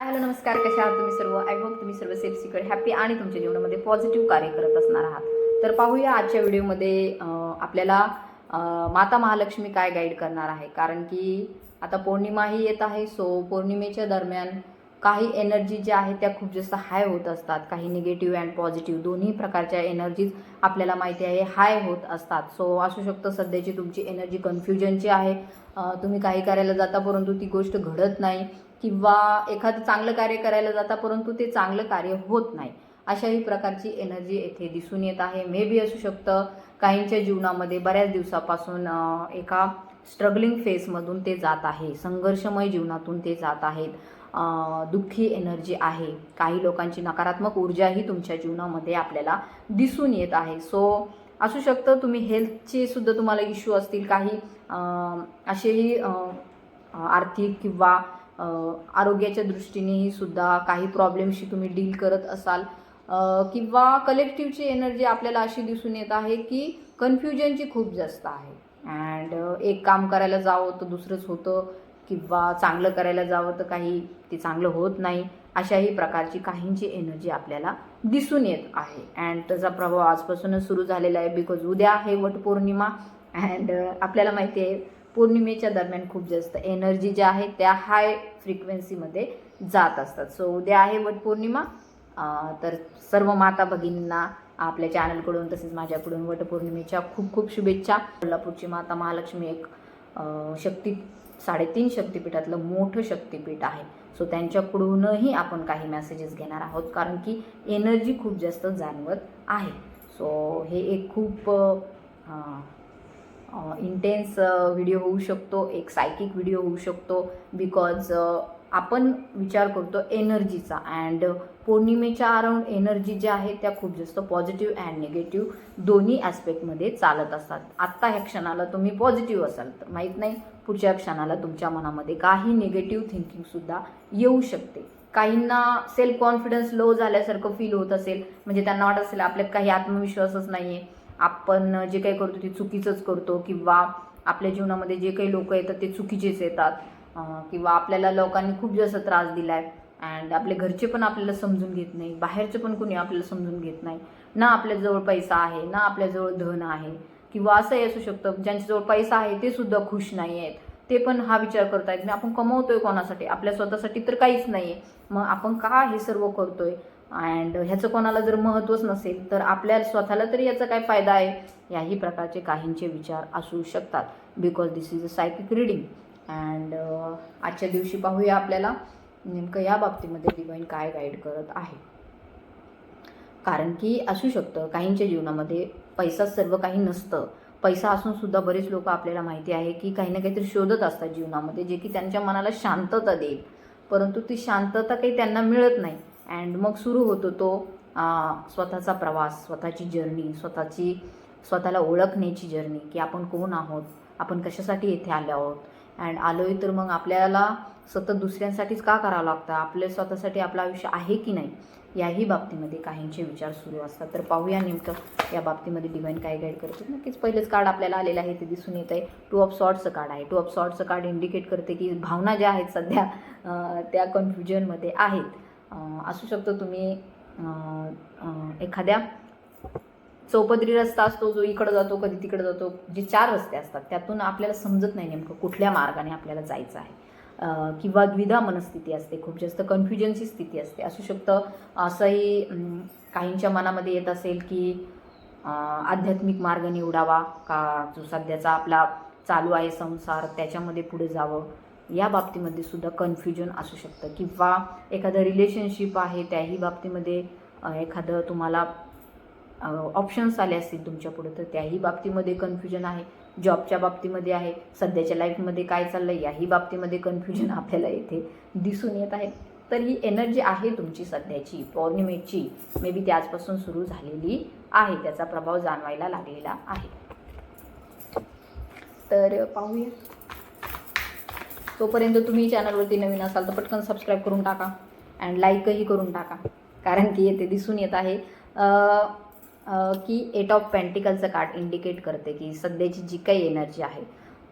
Hello नमस्कार. कशा आहात तुम्ही सर्व? आय होप तुम्ही सर्व सेफ सिक्युअर हॅपी आणि तुमच्या जीवनामध्ये पॉझिटिव्ह कार्य करत असणार आहात. तर पाहूया आजच्या व्हिडिओमध्ये आपल्याला माता महालक्ष्मी काय गाईड करणार आहे. कारण की आता पौर्णिमाही येत आहे सो पौर्णिमेच्या दरम्यान काही एनर्जी ज्या आहेत त्या खूप जास्त हाय होत असतात. काही निगेटिव्ह अँड पॉझिटिव्ह दोन्ही प्रकारच्या एनर्जीज आपल्याला माहिती आहे हाय होत असतात. सो असू शकतं सध्याची तुमची एनर्जी कन्फ्युजनची आहे तुम्ही काही करायला जाता परंतु ती गोष्ट घडत नाही. किंवा एखादं चांगलं कार्य करायला जाता परंतु ते चांगलं कार्य होत नाही. अशाही प्रकारची एनर्जी येथे दिसून येत आहे. मे बी असू शकतं काहींच्या जीवनामध्ये बऱ्याच दिवसापासून एका स्ट्रगलिंग फेजमधून ते जात आहे. संघर्षमय जीवनातून ते जात आहेत. दुःखी एनर्जी आहे. काही लोकांची नकारात्मक ऊर्जाही तुमच्या जीवनामध्ये आपल्याला दिसून येत आहे. सो असू शकतं तुम्ही हेल्थचे सुद्धा तुम्हाला इश्यू असतील. काही असेही आर्थिक किंवा आरोग्याच्या दृष्टीनेही सुद्धा काही प्रॉब्लेमशी तुम्ही डील करत असाल. किंवा कलेक्टिव्हची एनर्जी आपल्याला अशी दिसून येत आहे की कन्फ्युजनची खूप जास्त आहे. अँड एक काम करायला जावं तर दुसरंच होतं किंवा चांगलं करायला जावं तर काही ते चांगलं होत नाही. अशाही प्रकारची काहींची एनर्जी आपल्याला दिसून येत आहे. अँड त्याचा प्रभाव आजपासूनच सुरू झालेला आहे बिकॉज उद्या आहे वटपौर्णिमा. अँड आपल्याला माहिती आहे पौर्णिमेच्या दरम्यान खूप जास्त एनर्जी ज्या आहेत त्या हाय फ्रिक्वेन्सीमध्ये जात असतात. सो उद्या आहे वटपौर्णिमा तर सर्व माता भगिनींना आपल्या चॅनलकडून तसेच माझ्याकडून वटपौर्णिमेच्या खूप खूप शुभेच्छा. कोल्हापूरची माता महालक्ष्मी एक शक्ती साडेतीन शक्तिपीठातलं मोठं शक्तिपीठ आहे. सो त्यांच्याकडूनही आपण काही मेसेजेस घेणार आहोत कारण की एनर्जी खूप जास्त जाणवत आहे. सो हे एक खूप इंटेन्स व्हिडिओ होऊ शकतो एक सायकिक व्हिडिओ होऊ शकतो बिकॉज आपण विचार करतो एनर्जीचा अँड पौर्णिमेच्या अराउंड एनर्जी ज्या आहेत त्या खूप जास्त पॉझिटिव्ह अँड निगेटिव्ह दोन्ही ॲस्पेक्टमध्ये चालत असतात. आत्ता ह्या क्षणाला तुम्ही पॉझिटिव्ह असाल तर माहीत नाही? पुढच्या क्षणाला तुमच्या मनामध्ये काही निगेटिव्ह थिंकिंगसुद्धा येऊ शकते. काहींना सेल्फ कॉन्फिडन्स लो झाल्यासारखं फील होत असेल म्हणजे त्यांना वाटत असेल आपल्यात काही आत्मविश्वासच नाही आहे आपण जे काही करतो ते चुकीचंच करतो किंवा आपल्या जीवनामध्ये जे काही लोक येतात ते चुकीचेच येतात किंवा आपल्याला लोकांनी खूप जास्त त्रास दिला आहे अँड आपले घरचे पण आपल्याला समजून घेत नाही बाहेरचे पण कोणी आपल्याला समजून घेत नाही. ना आपल्याजवळ पैसा आहे ना आपल्याजवळ धन आहे किंवा असंही असू शकतं ज्यांच्याजवळ पैसा आहे ते सुद्धा खुश नाही आहेत. ते पण हा विचार करतायत मी आपण कमवतोय कोणासाठी? आपल्या स्वतःसाठी तर काहीच नाही आहे मग आपण का हे सर्व करतोय? अँड ह्याचं कोणाला जर महत्त्वच नसेल तर आपल्या स्वतःला तरी याचा काय फायदा आहे? याही प्रकारचे काहींचे विचार असू शकतात. Because this is a psychic reading and आजच्या दिवशी पाहूया आपल्याला नेमकं या बाबतीमध्ये डिवाईन काय गाईड करत आहे. कारण की असू शकतं काहींच्या जीवनामध्ये पैसा सर्व काही नसतं. पैसा असून सुद्धा बरेच लोक आपल्याला माहिती आहे की काही ना काहीतरी शोधत असतात जीवनामध्ये जे की त्यांच्या मनाला शांतता देईल. परंतु ती शांतता काही त्यांना मिळत नाही. अँड मग सुरू होतो तो स्वतःचा प्रवास स्वतःची जर्नी स्वतःची स्वतःला ओळखण्याची जर्नी की आपण कोण आहोत आपण कशासाठी येथे आलो आहोत. अँड आलोय तर मग आपल्याला सतत दुसऱ्यांसाठीच का करावं लागतं? आपल्या स्वतःसाठी आपलं आयुष्य आहे की नाही? याही बाबतीमध्ये काहींचे विचार सुरू असतात. तर पाहूया नेमकं या बाबतीमध्ये डिवाईन काय गाईड करते. नक्कीच पहिलेच कार्ड आपल्याला आलेलं आहे ते दिसून येत आहे टू ऑफ सॉर्टचं कार्ड आहे. टू ऑफ सॉर्टचं कार्ड इंडिकेट करते की भावना ज्या आहेत सध्या त्या कन्फ्युजनमध्ये आहेत. असू शकतं तुम्ही एखाद्या चौपदरी रस्ता असतो जो इकडं जातो कधी तिकडं जातो जे चार रस्ते असतात त्यातून आपल्याला समजत नाही नेमकं कुठल्या मार्गाने आपल्याला जायचं आहे. किंवा द्विधा मनस्थिती असते खूप जास्त कन्फ्युजनची स्थिती असते. असू शकतं असंही काहींच्या मनामध्ये येत असेल की आध्यात्मिक मार्ग निवडावा का जो सध्याचा आपला चालू आहे संसार त्याच्यामध्ये पुढे जावं. या बाबतीमध्ये सुद्धा कन्फ्युजन असू शकतं. किंवा एखादं रिलेशनशिप आहे त्याही बाबतीमध्ये एखादं तुम्हाला ऑप्शन्स आले असतील तुमच्यापुढे तर त्याही बाबतीमध्ये कन्फ्युजन आहे. जॉबच्या बाबतीमध्ये आहे. सध्याच्या लाईफमध्ये काय चाललं आहे याही बाबतीमध्ये कन्फ्युजन आपल्याला येथे दिसून येत आहे. तर ही एनर्जी आहे तुमची सध्याची पौर्णिमेची. मे बी ती आजपासून सुरू झालेली आहे. त्याचा प्रभाव जाणवायला लागलेला आहे. तर पाहूया. तोपर्यंत तुम्ही चॅनलवरती नवीन असाल तर पटकन सबस्क्राईब करून टाका अँड लाईकही करून टाका. कारण की येथे दिसून येत आहे की एट ऑफ पेंटिकलचं कार्ड इंडिकेट करते की सध्याची जी काही एनर्जी आहे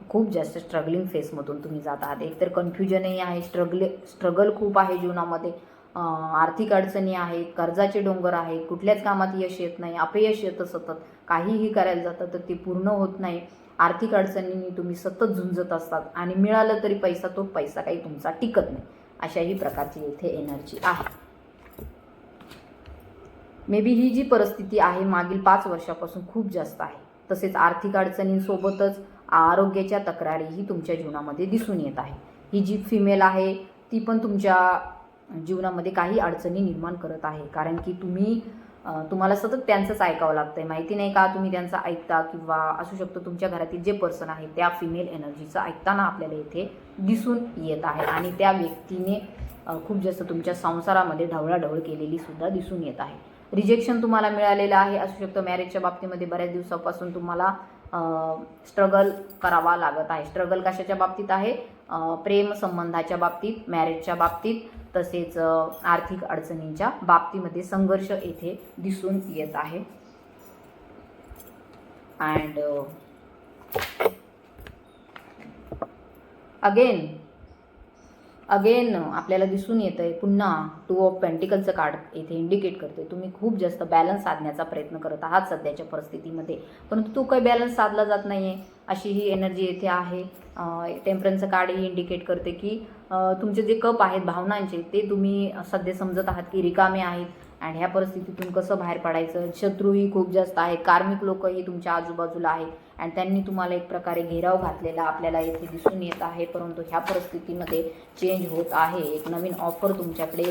खूप जास्त स्ट्रगलिंग फेसमधून तुम्ही जात आहात. एकतर कन्फ्युजनही आहे स्ट्रगल स्ट्रगल खूप आहे जीवनामध्ये. आर्थिक अडचणी आहेत कर्जाचे डोंगर आहेत कुठल्याच कामात यश येत नाही अपयश येतं सतत. काहीही करायला जातं तर ते पूर्ण होत नाही. आर्थिक अडचणींनी तुम्ही सतत झुंजत असतात आणि मिळालं तरी पैसा तो पैसा काही तुमचा टिकत नाही. अशाही प्रकारची येथे एनर्जी आहे. मे बी ही जी परिस्थिती आहे मागील पाच वर्षापासून खूप जास्त आहे. तसेच आर्थिक अडचणींसोबतच आरोग्याच्या तक्रारीही तुमच्या जीवनामध्ये दिसून येत आहे. ही जी फिमेल आहे ती पण तुमच्या जीवनामध्ये काही अडचणी निर्माण करत आहे. कारण की तुम्ही तुम्हाला सतत त्यांचंच ऐकावं लागतंय. माहिती नाही का तुम्ही त्यांचं ऐकता किंवा असू शकतो तुमच्या घरातील जे पर्सन आहे त्या फिमेल एनर्जीचं ऐकताना आपल्याला इथे दिसून येत आहे. आणि त्या व्यक्तीने खूप जास्त तुमच्या संसारामध्ये ढवळाढवळ केलेली सुद्धा दिसून येत आहे. रिजेक्शन तुम्हाला मिळालेलं आहे. असू शकतं मॅरेजच्या बाबतीमध्ये बऱ्याच दिवसापासून तुम्हाला स्ट्रगल करावा लागत आहे. स्ट्रगल कशाच्या बाबतीत आहे? प्रेम संबंधाच्या बाबतीत मॅरेजच्या बाबतीत. तसेच आर्थिक अडचणींच्या बाबतीमध्ये संघर्ष येथे दिसून येत आहे. अँड अगेन अगेन आपल्याला दिसून येतं आहे पुन्हा टू ऑफ पेंटिकलचं कार्ड येथे इंडिकेट करते तुम्ही खूप जास्त बॅलन्स साधण्याचा प्रयत्न करत आहात सध्याच्या परिस्थितीमध्ये. परंतु तो काही बॅलन्स साधला जात नाही आहे अशी ही एनर्जी येथे आहे. टेम्परन्सचं कार्ड ही इंडिकेट करते की तुमचे जे कप आहेत भावनांचे ते तुम्ही सध्या समजत आहात की रिकामे आहेत आणि ह्या परिस्थितीतून कसं बाहेर पडायचं? शत्रूही खूप जास्त आहेत कार्मिक लोकही तुमच्या आजूबाजूला आहेत आणि त्यांनी तुम्हाला एक प्रकारे घेराव घातलेला आपल्याला येथे दिसून येत आहे. परंतु ह्या परिस्थितीमध्ये चेंज होत आहे. एक नवीन ऑफर तुमच्याकडे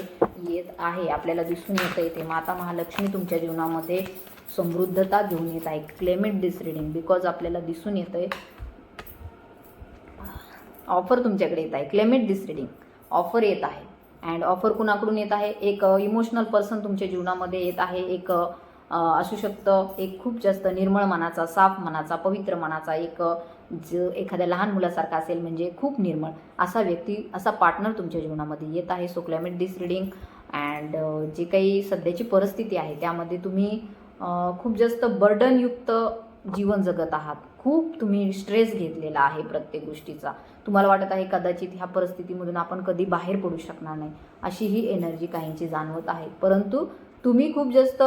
येत आहे आपल्याला दिसून येतं. येते माता महालक्ष्मी तुमच्या जीवनामध्ये समृद्धता घेऊन येत आहे. क्लेमेट डिस रिडिंग बिकॉज आपल्याला दिसून येतं आहे ऑफर तुमच्याकडे येत आहे. क्लेमेट दिस रिडिंग ऑफर येत आहे. अँड ऑफर कुणाकडून येत आहे? एक इमोशनल पर्सन तुमच्या जीवनामध्ये येत आहे. एक असू शकतं. एक खूप जास्त निर्मळ मनाचा साफ मनाचा पवित्र मनाचा एक ज एखाद्या लहान मुलासारखा असेल म्हणजे खूप निर्मळ असा व्यक्ती असा पार्टनर तुमच्या जीवनामध्ये येत आहे. So climate this reading and जे काही सध्याची परिस्थिती आहे त्यामध्ये तुम्ही खूप जास्त बर्डनयुक्त जीवन जगत आहात. खूप तुम्ही स्ट्रेस घेतलेला आहे प्रत्येक गोष्टीचा. तुम्हाला वाटत आहे कदाचित ह्या परिस्थितीमधून आपण कधी बाहेर पडू शकणार नाही अशी ही एनर्जी काहींची जाणवत आहे. परंतु तुम्ही खूप जास्त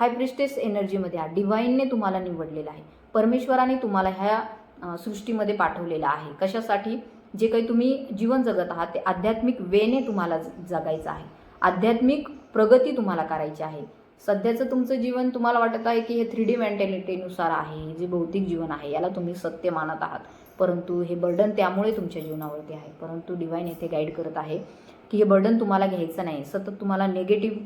हायप्रिस्टेस एनर्जीमध्ये आहात. डिवाईनने तुम्हाला निवडलेलं आहे. परमेश्वराने तुम्हाला ह्या सृष्टीमध्ये पाठवलेलं आहे. कशासाठी? जे काही तुम्ही जीवन जगत आहात ते आध्यात्मिक वेने तुम्हाला जगायचं आहे. आध्यात्मिक प्रगती तुम्हाला करायची आहे. सध्याचं तुमचं जीवन तुम्हाला वाटत आहे की हे थ्री डी मेंटॅलिटीनुसार आहे हे जे भौतिक जीवन आहे याला तुम्ही सत्य मानत आहात. परंतु हे बर्डन त्यामुळे तुमच्या जीवनावरती आहे. परंतु डिवाईन येथे गाईड करत आहे की हे बर्डन तुम्हाला घ्यायचं नाही. सतत तुम्हाला नेगेटिव्ह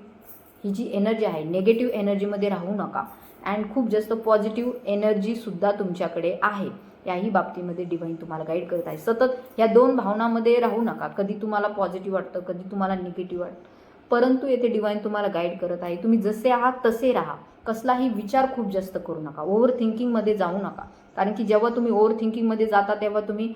ही जी एनर्जी आहे नेगेटिव्ह एनर्जीमध्ये राहू नका. अँड खूप जास्त पॉझिटिव्ह एनर्जीसुद्धा तुमच्याकडे आहे. याही बाबतीमध्ये डिवाईन तुम्हाला गाईड करत आहे. सतत या दोन भावनामध्ये राहू नका. कधी तुम्हाला पॉझिटिव्ह वाटतं कधी तुम्हाला निगेटिव्ह वाटतं. परंतु येथे डिवाईन तुम्हाला गाईड करत आहे. तुम्ही जसे आहात तसे राहा. कसलाही विचार खूप जास्त करू नका. ओव्हर थिंकिंगमध्ये जाऊ नका. कारण की जेव्हा तुम्ही ओव्हर थिंकिंगमध्ये जाता तेव्हा तुम्ही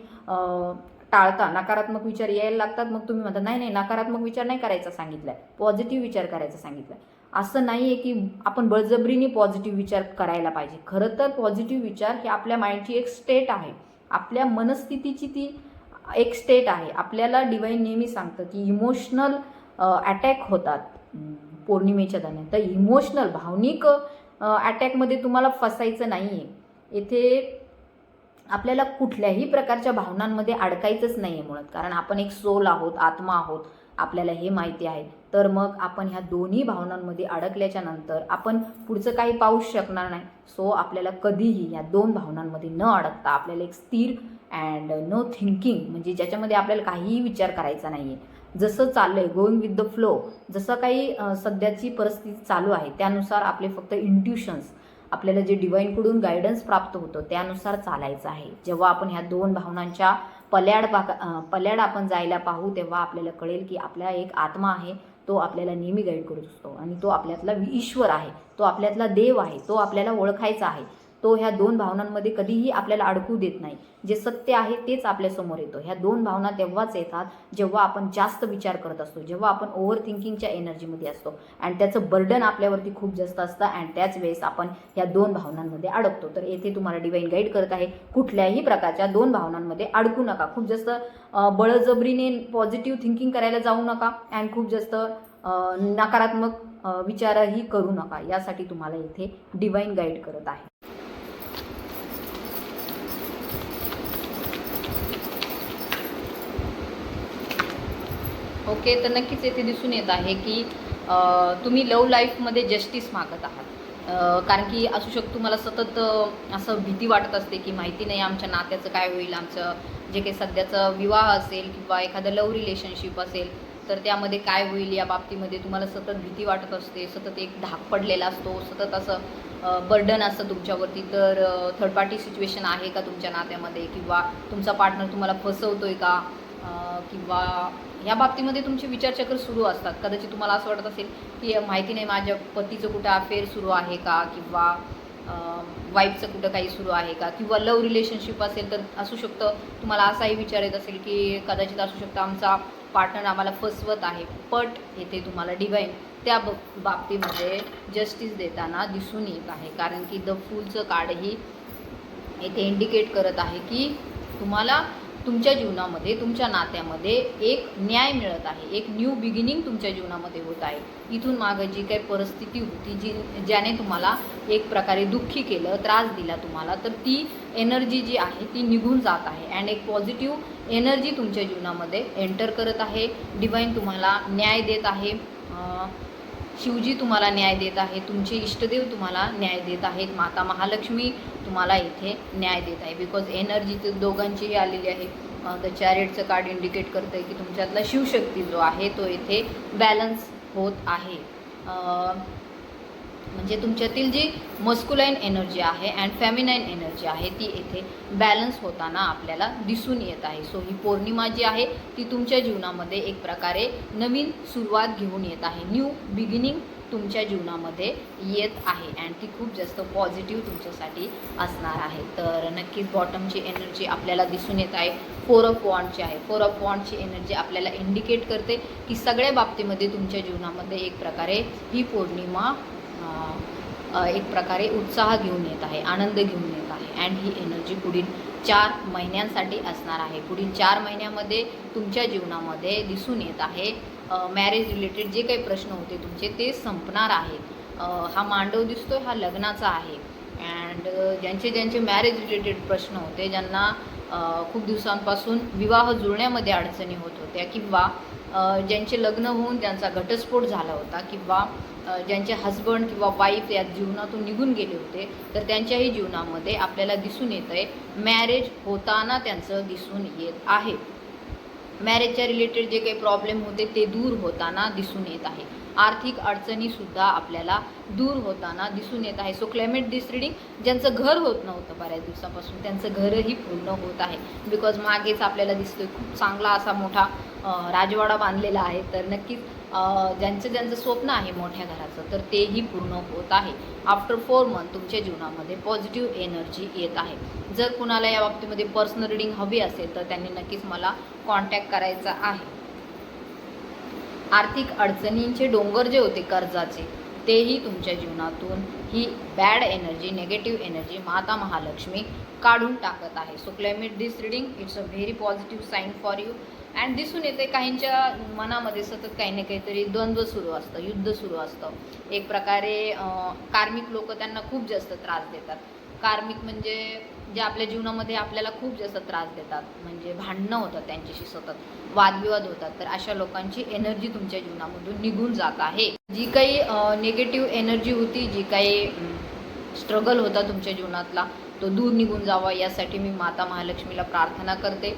टाळता. नकारात्मक विचार यायला लागतात. मग तुम्ही म्हणता नाही नाही नकारात्मक विचार नाही करायचा सांगितलाय. पॉझिटिव्ह विचार करायचा सांगितलाय. असं नाही आहे की आपण बळजबरीने पॉझिटिव्ह विचार करायला पाहिजे. खरं तर पॉझिटिव्ह विचार हे आपल्या माइंडची एक स्टेट आहे. आपल्या मनस्थितीची ती एक स्टेट आहे. आपल्याला डिवाईन नेहमी सांगतं की इमोशनल अटॅक होतात पौर्णिमेच्या दरम्यान. तर इमोशनल भावनिक अटॅकमध्ये तुम्हाला फसायचं नाही आहे येथे आपल्याला कुठल्याही प्रकारच्या भावनांमध्ये अडकायचंच नाही आहे मुळात. कारण आपण एक सोल आहोत आत्मा आहोत आपल्याला हे माहिती आहे. तर मग आपण ह्या दोन्ही भावनांमध्ये अडकल्याच्या नंतर आपण पुढचं काही पाहू शकणार नाही. सो आपल्याला कधीही या दोन भावनांमध्ये न अडकता आपल्याला एक स्थिर अँड नो थिंकिंग म्हणजे ज्याच्यामध्ये आपल्याला काहीही विचार करायचा नाही आहे जसं चाललंय गोईंग विथ द फ्लो जसं काही सध्याची परिस्थिती चालू आहे त्यानुसार आपले फक्त इंट्युशन्स आपल्याला जे डिवाईनकडून गायडन्स प्राप्त होतं त्यानुसार चालायचं आहे. जेव्हा आपण ह्या दोन भावनांच्या पल्याड पाका पल्याड आपण जायला पाहू तेव्हा आपल्याला कळेल की आपला एक आत्मा आहे तो आपल्याला नेहमी गाईड करत असतो. आणि तो आपल्यातला ईश्वर आहे तो आपल्यातला देव आहे तो आपल्याला ओळखायचा आहे. तो ह्या दोन भावनांमध्ये कधीही आपल्याला अडकू देत नाही. जे सत्य आहे तेच आपल्यासमोर येतो. ह्या दोन भावना तेव्हाच येतात जेव्हा आपण जास्त विचार करत असतो जेव्हा आपण ओव्हर थिंकिंगच्या एनर्जीमध्ये असतो. आणि त्याचं बर्डन आपल्यावरती खूप जास्त असतं आणि त्याच वेळेस आपण ह्या दोन भावनांमध्ये अडकतो. तर येथे तुम्हाला डिवाईन गाईड करत आहे कुठल्याही प्रकारच्या दोन भावनांमध्ये अडकू नका. खूप जास्त बळजबरीने पॉझिटिव्ह थिंकिंग करायला जाऊ नका अँड खूप जास्त नकारात्मक विचारही करू नका. यासाठी तुम्हाला इथे डिवाईन गाईड करत आहे. ओके? तर नक्कीच येथे दिसून येत आहे की तुम्ही लव लाईफमध्ये जस्टिस मागत आहात. कारण की असू शकतो मला सतत असं भीती वाटत असते की माहिती नाही आमच्या नात्याचं काय होईल आमचं जे काही सध्याचं विवाह असेल किंवा एखादं लव रिलेशनशिप असेल तर त्यामध्ये काय होईल या बाबतीमध्ये तुम्हाला सतत भीती वाटत असते सतत एक धाक पडलेला असतो सतत असं बर्डन असतं तुमच्यावरती. तर थर्ड पार्टी सिच्युएशन आहे का तुमच्या नात्यामध्ये? किंवा तुमचा पार्टनर तुम्हाला फसवतोय का? किंवा ह्या बाबतीमध्ये तुमचे विचारचक्र सुरू असतात. कदाचित तुम्हाला असं वाटत असेल की माहिती नाही माझ्या पतीचं कुठं अफेअर सुरू आहे का? किंवा वाईफचं कुठं काही सुरू आहे का? किंवा लव रिलेशनशिप असेल तर असू शकतं. तुम्हाला असाही विचार येत असेल की कदाचित असू शकतं आमचा पार्टनर आम्हाला फसवत आहे. पट येथे तुम्हाला डिवाईन त्या ब बाबतीमध्ये जस्टिस देताना दिसून येत आहे. कारण की द फूलचं कार्डही येथे इंडिकेट करत आहे की तुम्हाला तुमच्या जीवनामध्ये तुमच्या नात्यामध्ये एक न्याय मिळत आहे. एक न्यू बिगिनिंग तुमच्या जीवनामध्ये होत आहे. इथून मागं जी काही परिस्थिती होती जी ज्याने तुम्हाला एक प्रकारे दुःखी केलं त्रास दिला तुम्हाला तर ती एनर्जी जी आहे ती निघून जात आहे. अँड एक पॉझिटिव्ह एनर्जी तुमच्या जीवनामध्ये एंटर करत आहे. डिवाईन तुम्हाला न्याय देत आहे. शिवजी तुम्हाला न्याय देत आहे तुमचे इष्टदेव तुम्हाला न्याय देत आहेत माता महालक्ष्मी तुम्हाला इथे न्याय देत आहे. बिकॉज एनर्जी तर दोघांचीही आलेली आहे. द चॅरेटचं कार्ड इंडिकेट करतं आहे की तुमच्यातला शिवशक्ती जो आहे तो इथे बॅलन्स होत आहे. म्हणजे तुमच्यातील जी मस्कुलाईन एनर्जी आहे अँड फॅमिनाईन एनर्जी आहे ती येथे बॅलन्स होताना आपल्याला दिसून येत आहे. सो ही पौर्णिमा जी आहे ती तुमच्या जीवनामध्ये एक प्रकारे नवीन सुरुवात घेऊन येत आहे. न्यू बिगिनिंग तुमच्या जीवनामध्ये येत आहे अँड ती खूप जास्त पॉझिटिव्ह तुमच्यासाठी असणार आहे. तर नक्कीच बॉटमची एनर्जी आपल्याला दिसून येत आहे. फोर ऑफ वॉन्डची आहे फोर ऑफ वॉन्डची एनर्जी आपल्याला इंडिकेट करते की सगळ्या बाबतीमध्ये तुमच्या जीवनामध्ये एक प्रकारे ही पौर्णिमा एक प्रकारे उत्साह घेऊन येत आहे आनंद घेऊन येत आहे. अँड ही एनर्जी पुढील चार महिन्यांसाठी असणार आहे. पुढील चार महिन्यामध्ये तुमच्या जीवनामध्ये दिसून येत आहे मॅरेज रिलेटेड जे काही प्रश्न होते तुमचे ते संपणार आहेत हा मांडव दिसतोय हा लग्नाचा आहे. अँड ज्यांचे ज्यांचे मॅरेज रिलेटेड प्रश्न होते ज्यांना खूप दिवसांपासून विवाह जुळण्यामध्ये अडचणी होत होत्या किंवा ज्यांचे लग्न होऊन त्यांचा घटस्फोट झाला होता किंवा ज्यांचे हजबंड किंवा वाईफ या जीवनातून निघून गेले होते तर त्यांच्याही जीवनामध्ये आपल्याला दिसून येत आहे मॅरेज होताना त्यांचं दिसून येत आहे. मॅरेजच्या रिलेटेड जे काही प्रॉब्लेम होते ते दूर होताना दिसून येत आहे. आर्थिक अडचणीसुद्धा आपल्याला दूर होताना दिसून येत आहे. सो क्लायमेट दिस रिडिंग ज्यांचं घर होत नव्हतं बऱ्याच दिवसापासून त्यांचं घरही पूर्ण होत आहे. बिकॉज मागेच आपल्याला दिसतोय खूप चांगला असा मोठा राजवाडा बांधलेला आहे. तर नक्कीच ज्यांचं ज्यांचं स्वप्न आहे मोठ्या घराचं तर तेही पूर्ण होत आहे. आफ्टर फोर मंथ तुमच्या जीवनामध्ये पॉझिटिव्ह एनर्जी येत आहे. जर कुणाला या बाबतीमध्ये पर्सनल रिडिंग हवी असेल तर त्यांनी नक्कीच मला कॉन्टॅक्ट करायचा आहे. आर्थिक अडचणींचे डोंगर जे होते कर्जाचे तेही तुमच्या जीवनातून ही बॅड एनर्जी नेगेटिव्ह एनर्जी माता महालक्ष्मी काढून टाकत आहे. So climate this reading it's a very positive sign for you and दिसून येते काहींच्या मनामध्ये सतत काही ना काहीतरी द्वंद्व सुरू असतं युद्ध सुरू असतं. एक प्रकारे कार्मिक लोक त्यांना खूप जास्त त्रास देतात. कार्मिक म्हणजे जे आपल्या जीवनामध्ये आपल्याला खूप जास्त त्रास देतात. म्हणजे भांडणं होतात त्यांच्याशी सतत. वादविवाद होतात. तर अशा लोकांची एनर्जी तुमच्या जीवनामधून निघून जात आहे. जी काही निगेटिव्ह एनर्जी होती जी काही स्ट्रगल होता तुमच्या जीवनातला तो दूर निघून जावा. यासाठी मी माता महालक्ष्मीला प्रार्थना करते.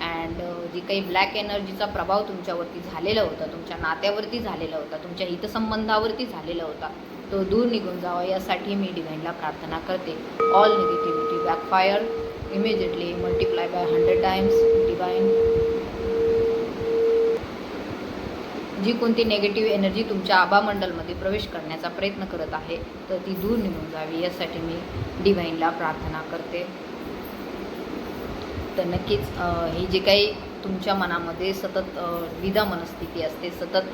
अँड जी काही ब्लॅक एनर्जीचा प्रभाव तुमच्यावरती झालेला होता तुमच्या नात्यावरती झालेला होता तुमच्या हितसंबंधावरती झालेला होता तो दूर निघून जावा. यासाठी मी डिव्हाइनला प्रार्थना करते. All negative backfire immediately multiply by hundred times divine. जी कोणती नेगेटिव्ह एनर्जी तुमच्या आबामंडलमध्ये प्रवेश करण्याचा प्रयत्न करत आहे तर ती दूर निघून जावी यासाठी मी डिव्हाइनला प्रार्थना करते. तर नक्कीच हे ही जे काही तुमच्या मनामध्ये सतत अ, द्विधा मनस्थिती असते सतत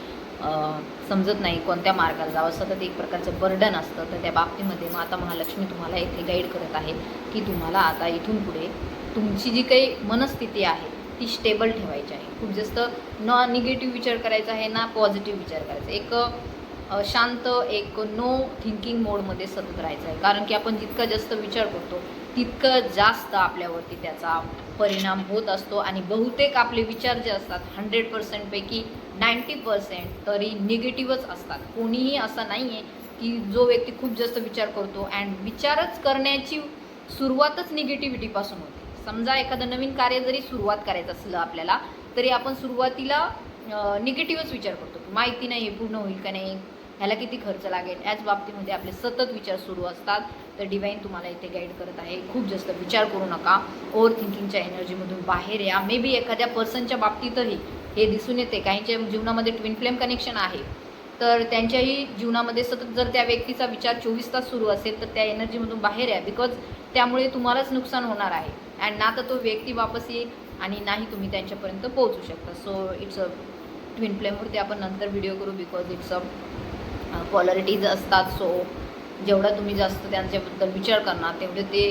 समजत नाही कोणत्या मार्गाला जावं. सतत एक प्रकारचं बर्डन असतं. तर त्या बाबतीमध्ये माता महालक्ष्मी तुम्हाला इथे गाईड करत आहे की तुम्हाला आता इथून पुढे तुमची जी काही मनस्थिती आहे ती स्टेबल ठेवायची आहे. खूप जास्त ना निगेटिव्ह विचार करायचा आहे ना पॉझिटिव्ह विचार करायचा एक शांत एक नो थिंकिंग मोडमध्ये सतत राहायचं आहे. कारण की आपण जितका जास्त विचार करतो तितकं जास्त आपल्यावरती त्याचा परिणाम होत असतो. आणि बहुतेक आपले विचार जे असतात हंड्रेड पर्सेंटपैकी नाईंटी पर्सेंट तरी निगेटिव्हच असतात. कोणीही असं नाही आहे की जो व्यक्ती खूप जास्त विचार करतो अँड विचारच करण्याची सुरुवातच निगेटिव्हिटीपासून होते. समजा एखादं नवीन कार्य जरी सुरुवात करायचं असलं आपल्याला तरी आपण सुरुवातीला निगेटिव्हच विचार करतो. माहिती नाही हे पूर्ण होईल का नाही ह्याला किती खर्च लागेल? याच बाबतीमध्ये आपले सतत विचार सुरू असतात. तर डिवाईन तुम्हाला इथे गाईड करत आहे. खूप जास्त विचार करू नका. ओव्हर थिंकिंगच्या एनर्जीमधून बाहेर या. मे बी एखाद्या पर्सनच्या बाबतीतही हे दिसून येते. काहींच्या जीवनामध्ये ट्विन फ्लेम कनेक्शन आहे तर त्यांच्याही जीवनामध्ये सतत जर त्या व्यक्तीचा विचार चोवीस तास सुरू असेल तर त्या एनर्जीमधून बाहेर या. बिकॉज त्यामुळे तुम्हालाच नुकसान होणार आहे. अँड ना तर तो व्यक्ती वापस येईल आणि नाही तुम्ही त्यांच्यापर्यंत पोहोचू शकता. सो इट्स अ ट्विन फ्लेमवरती आपण नंतर व्हिडिओ करू बिकॉज इट्स अ पॉलरिटीज असतात. सो जेवढा तुम्ही जास्त त्यांच्याबद्दल विचार करणार तेवढे ते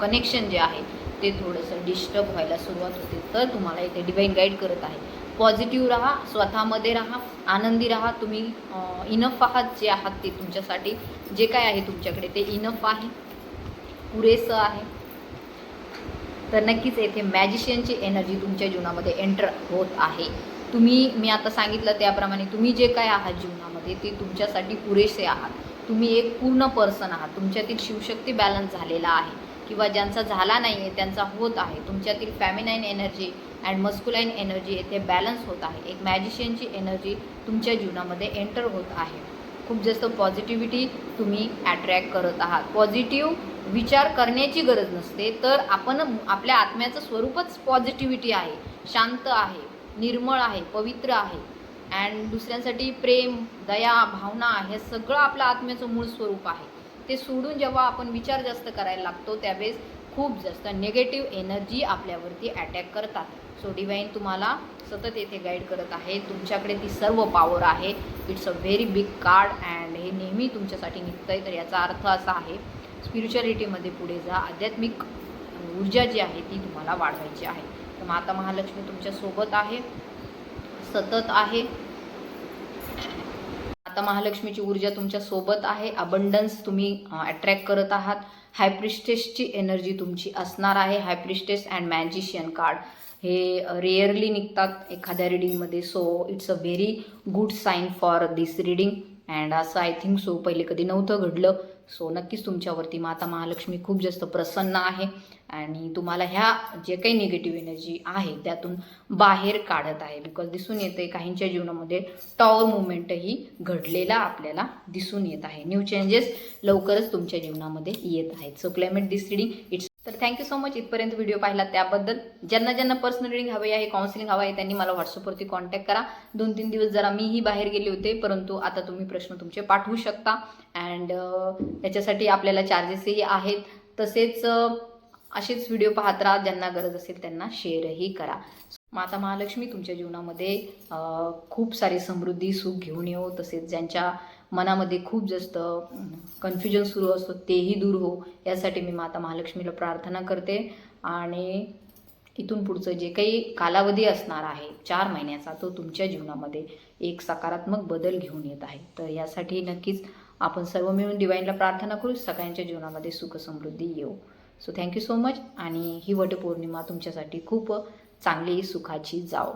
कनेक्शन जे आहे ते थोडंसं डिस्टर्ब व्हायला सुरुवात होते. तर तुम्हाला इथे डिवाईन गाईड करत आहे. पॉझिटिव्ह राहा स्वतःमध्ये राहा आनंदी राहा. तुम्ही इनफ आहात जे आहात ते तुमच्यासाठी. जे काय आहे तुमच्याकडे ते इनफ आहे. पुरेसं आहे. तर नक्कीच येथे मॅजिशियनची एनर्जी तुमच्या जीवनामध्ये एंटर होत आहे. तुम्ही मी आता सांगितलं त्याप्रमाणे तुम्ही जे काय आहात जीवनामध्ये ते तुमच्यासाठी पुरेसे आहात. तुम्ही एक पूर्ण पर्सन आहात. तुमच्यातील शिवशक्ती बॅलन्स झालेला आहे. किंवा ज्यांचा झाला नाही आहे त्यांचा होत आहे. तुमच्यातील feminine energy and masculine energy येथे बॅलन्स होत आहे. एक मॅजिशियनची एनर्जी तुमच्या जीवनामध्ये एंटर होत आहे. खूप जास्त पॉझिटिव्हिटी तुम्ही अट्रॅक्ट करत आहात. पॉझिटिव्ह विचार करण्याची गरज नसते तर आपण आपल्या आत्म्याचं स्वरूपच पॉझिटिव्हिटी आहे. शांत आहे निर्मळ आहे पवित्र आहे. अँड दुसऱ्यांसाठी प्रेम दया भावना हे सगळं आपलं आत्म्याचं मूळ स्वरूप आहे. ते सोडून जेव्हा आपण विचार जास्त करायला लागतो त्यावेळेस खूप जास्त निगेटिव्ह एनर्जी आपल्यावरती अटॅक करतात. सो डिवाईन तुम्हाला सतत येथे गाईड करत आहे. तुमच्याकडे ती सर्व पॉवर आहे. It's a very big card and हे नेहमी तुमच्यासाठी निघतं आहे तर याचा अर्थ असा आहे स्पिरिच्युअलिटीमध्ये पुढे जा. आध्यात्मिक ऊर्जा जी आहे ती तुम्हाला वाढवायची आहे. तर माता महालक्ष्मी तुमच्यासोबत आहे. सतत आहे. आता महालक्ष्मीची ऊर्जा तुमच्यासोबत आहे. अबंडन्स तुम्ही अट्रॅक्ट करत आहात. हायप्रिस्टेसची एनर्जी तुमची असणार आहे. High priestess and magician card हे रेअरली निघतात एखाद्या रिडिंगमध्ये so it's a very good sign for this reading and असं आय थिंक सो पहिले कधी नव्हतं घडलं. सो नक्कीच तुमच्यावरती माता महालक्ष्मी खूप जास्त प्रसन्न आहे. आणि तुम्हाला ह्या जे काही निगेटिव्ह एनर्जी आहे त्यातून बाहेर काढत आहे. बिकॉज दिसून येते काहींच्या जीवनामध्ये टॉवर मुवमेंटही घडलेला आपल्याला दिसून येत आहे. न्यू चेंजेस लवकरच तुमच्या जीवनामध्ये येत आहेत. So climate this reading it's तर थँक्यू सो मच इथपर्यंत व्हिडिओ पाहिला त्याबद्दल. ज्यांना ज्यांना पर्सनल रिडिंग हवी आहे काउन्सिलिंग हवं आहे त्यांनी मला व्हॉट्सअपवरती कॉन्टॅक्ट करा. दोन तीन दिवस जरा मीही बाहेर गेले होते परंतु आता तुम्ही प्रश्न तुमचे पाठवू शकता. अँड त्याच्यासाठी आपल्याला चार्जेसही आहेत. तसेच असेच व्हिडिओ पाहत राहा. ज्यांना गरज असेल त्यांना शेअरही करा. माता महालक्ष्मी तुमच्या जीवनामध्ये खूप सारी समृद्धी सुख घेऊन येऊ तसेच ज्यांच्या मनामध्ये खूप जास्त कन्फ्युजन सुरू असतो तेही दूर हो. यासाठी मी माता महालक्ष्मीला प्रार्थना करते. आणि इथून पुढचं जे काही कालावधी असणार आहे चार महिन्याचा तो तुमच्या जीवनामध्ये एक सकारात्मक बदल घेऊन येत आहे. तर यासाठी नक्कीच आपण सर्व मिळून डिवाईनला प्रार्थना करू. सगळ्यांच्या जीवनामध्ये सुख समृद्धी येऊ सो थँक्यू सो मच आणि ही वटपौर्णिमा तुमच्यासाठी खूप चांगली सुखाची जाओ